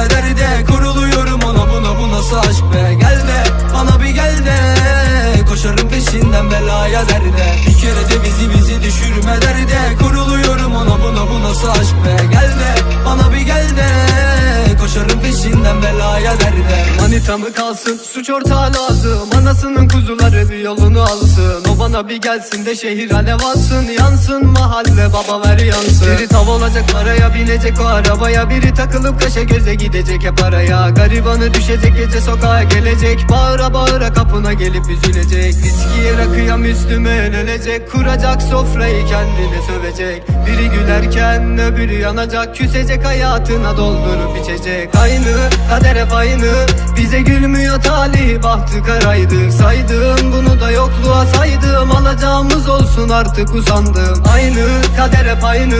Kahvelerde kuruluyorum ona. Buna bu nasıl aşk be? Gel be bana bir gel de. Koşarım peşinden belaya derde. Bir kere de bizi bizi düşürme derde. Kuruluyorum ona. Buna bu nasıl aşk Manita mı kalsın? Suç ortağı lazım. Anasının kuzuları bir yolunu alsın. O bana bir gelsin de şehir alev alsın. Yansın mahalle baba ver yansın. Biri tav olacak paraya binecek. O arabaya Biri takılıp kaşa göze gidecek. Hep araya Garibanı düşecek gece sokağa gelecek. Bağıra kapına gelip üzülecek. Viskiye rakıya Müslüman ölecek Kuracak sofrayı kendine sövecek. Biri gülerken öbürü yanacak. Küsecek hayatına doldurup içecek. Aynı kader hep aynı. Bize gülmüyor talih bahtı karaydı. Saydım bunu da yokluğa saydım. Alacağımız olsun artık usandım. Aynı kader hep aynı.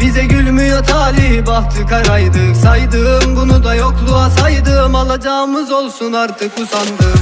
Bize gülmüyor talih bahtı karaydı. Saydım bunu da yokluğa saydım. Alacağımız olsun artık usandım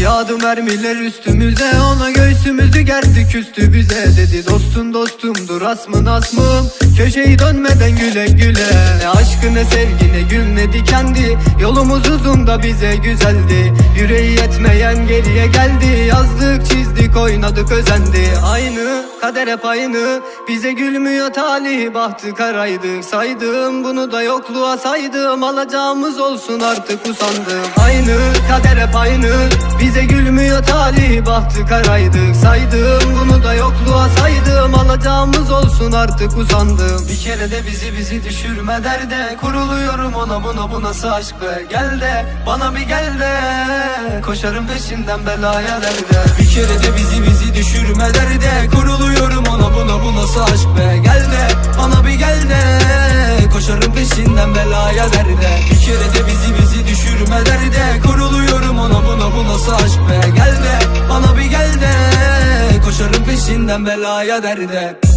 Yağdı mermiler üstümüze Ona göğsümüzü gerdi küstü bize Dedi. Dostum dostumdur asmın asmım Köşeyi dönmeden güle güle. Ne aşkı ne sevgi ne gül ne dikendi Yolumuz uzun da bize güzeldi. Yüreği yetmeyen geriye geldi. Yazdık çizdik oynadık özendi. Aynı kader hep aynı. Bize gülmüyor talih bahtı karaydı. Saydım bunu da yokluğa saydım. Alacağımız olsun artık usandım. Aynı kader hep aynı Bize gülmüyor talih bahtı karaydı Saydım bunu da yokluğa saydım. Alacağımız olsun artık usandım Bir kere de bizi bizi düşürme derde. Kuruluyorum ona buna bu nasıl aşk be Gel de. Bana bir gel de. Koşarım peşinden belaya derde. Bir kere de bizi bizi düşürme derde. Kuruluyorum ona buna bu nasıl aşk be Gel de. Bana bir gel de. Koşarım peşinden belaya derde. Bir kere de bizi bizi düşürme derde peşinden belaya derde